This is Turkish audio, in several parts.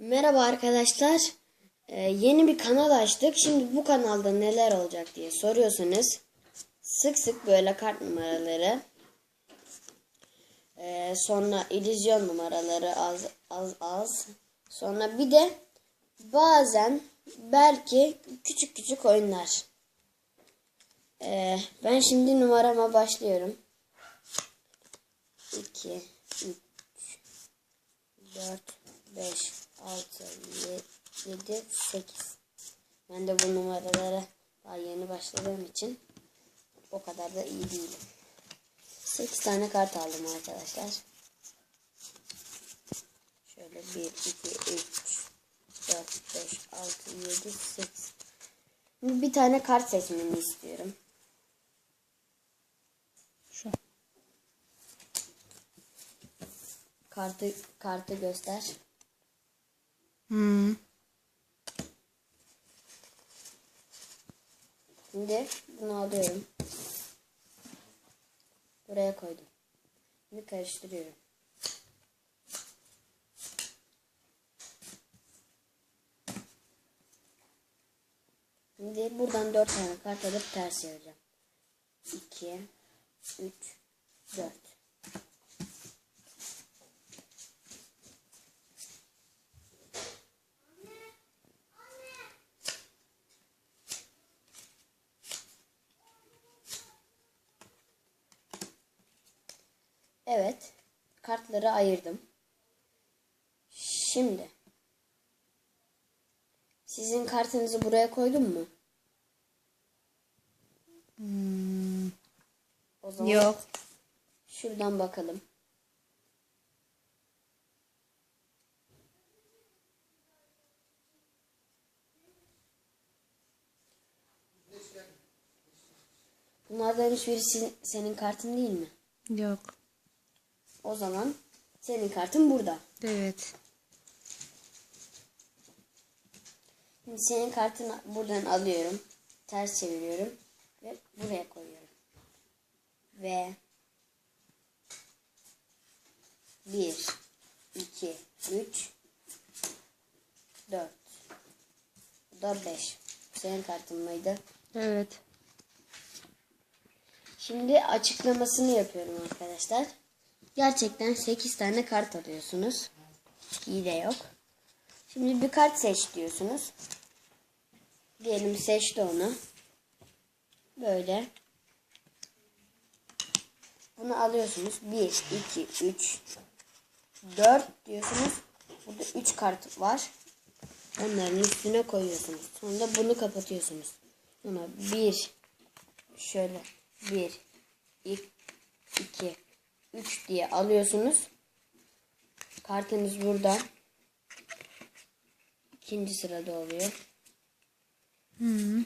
Merhaba arkadaşlar. Ee, yeni bir kanal açtık. Şimdi bu kanalda neler olacak diye soruyorsunuz. Sık sık böyle kart numaraları. ee, sonra illüzyon numaraları az az az. Sonra bir de bazen belki küçük küçük oyunlar. Ee, ben şimdi numarama başlıyorum. 2 3 4, 5, 6, 7, 8. Ben de bu numaralara daha yeni başladığım için o kadar da iyi değilim. 8 tane kart aldım arkadaşlar. Şöyle 1, 2, 3, 4, 5, 6, 7, 8. Şimdi bir tane kart seçmemi istiyorum. Şu. Kartı kartı göster. Hmm. Şimdi bunu alıyorum. Buraya koydum. Şimdi karıştırıyorum. Şimdi buradan 4 tane kart alıp ters çevireceğim. 2 3 4 Evet. Kartları ayırdım. Şimdi. Sizin kartınızı buraya koydum mu? Hmm. O zaman Yok. şuradan bakalım. Bunlardan hiçbiri senin kartın değil mi? Yok. O zaman senin kartın burada. Evet. Şimdi senin kartını buradan alıyorum. Ters çeviriyorum. Ve buraya koyuyorum. Ve 1 2 3 4 Bu da 5. Senin kartın mıydı? Evet. Şimdi açıklamasını yapıyorum arkadaşlar. Gerçekten 8 tane kart alıyorsunuz. Hile yok. Şimdi bir kart seç diyorsunuz. Diyelim seçti onu. Böyle. Bunu alıyorsunuz. 1, 2, 3, 4 diyorsunuz. Burada 3 kart var. Onların üstüne koyuyorsunuz. Sonra bunu kapatıyorsunuz. Sonra 1 şöyle 1 2 3 diye alıyorsunuz. Kartınız burada. İkinci sırada oluyor. Hmm.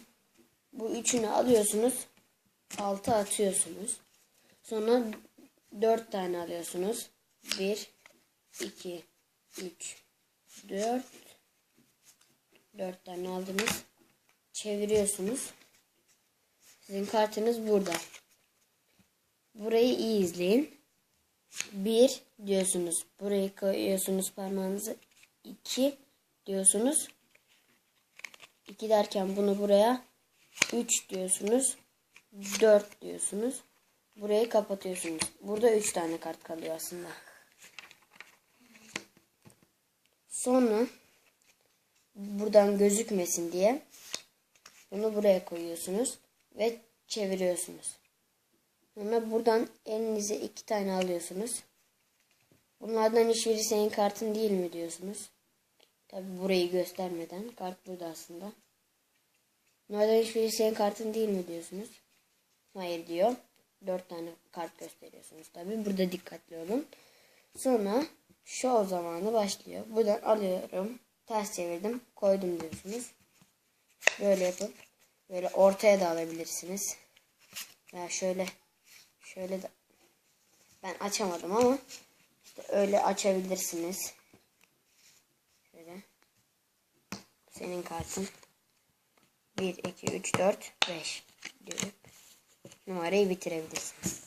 Bu üçünü alıyorsunuz. Altı atıyorsunuz. Sonra dört tane alıyorsunuz. Bir, iki, üç, dört. Dört tane aldınız. Çeviriyorsunuz. Sizin kartınız burada. Burayı iyi izleyin. Bir diyorsunuz. Burayı koyuyorsunuz parmağınızı. İki diyorsunuz. 2 derken bunu buraya 3 diyorsunuz. 4 diyorsunuz. Burayı kapatıyorsunuz. Burada 3 tane kart kalıyor aslında. Sonra buradan gözükmesin diye bunu buraya koyuyorsunuz ve çeviriyorsunuz. Sonra buradan elinize iki tane alıyorsunuz. Bunlardan hiçbiri senin kartın değil mi diyorsunuz. Tabi burayı göstermeden. Kart burada aslında. Bunlardan hiçbiri senin kartın değil mi diyorsunuz. Hayır diyor. Dört tane kart gösteriyorsunuz tabi. Burada dikkatli olun. Sonra show zamanı başlıyor. Buradan alıyorum. Ters çevirdim. Koydum diyorsunuz. Böyle yapıp böyle ortaya da alabilirsiniz. Ya şöyle şöyle de ben açamadım ama işte öyle açabilirsiniz. Şöyle. Senin kartın. 1, 2, 3, 4, 5 diyorum. Numarayı bitirebilirsiniz.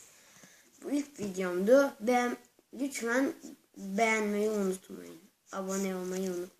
Bu ilk videomdu. Ben lütfen beğenmeyi unutmayın. Abone olmayı unutmayın.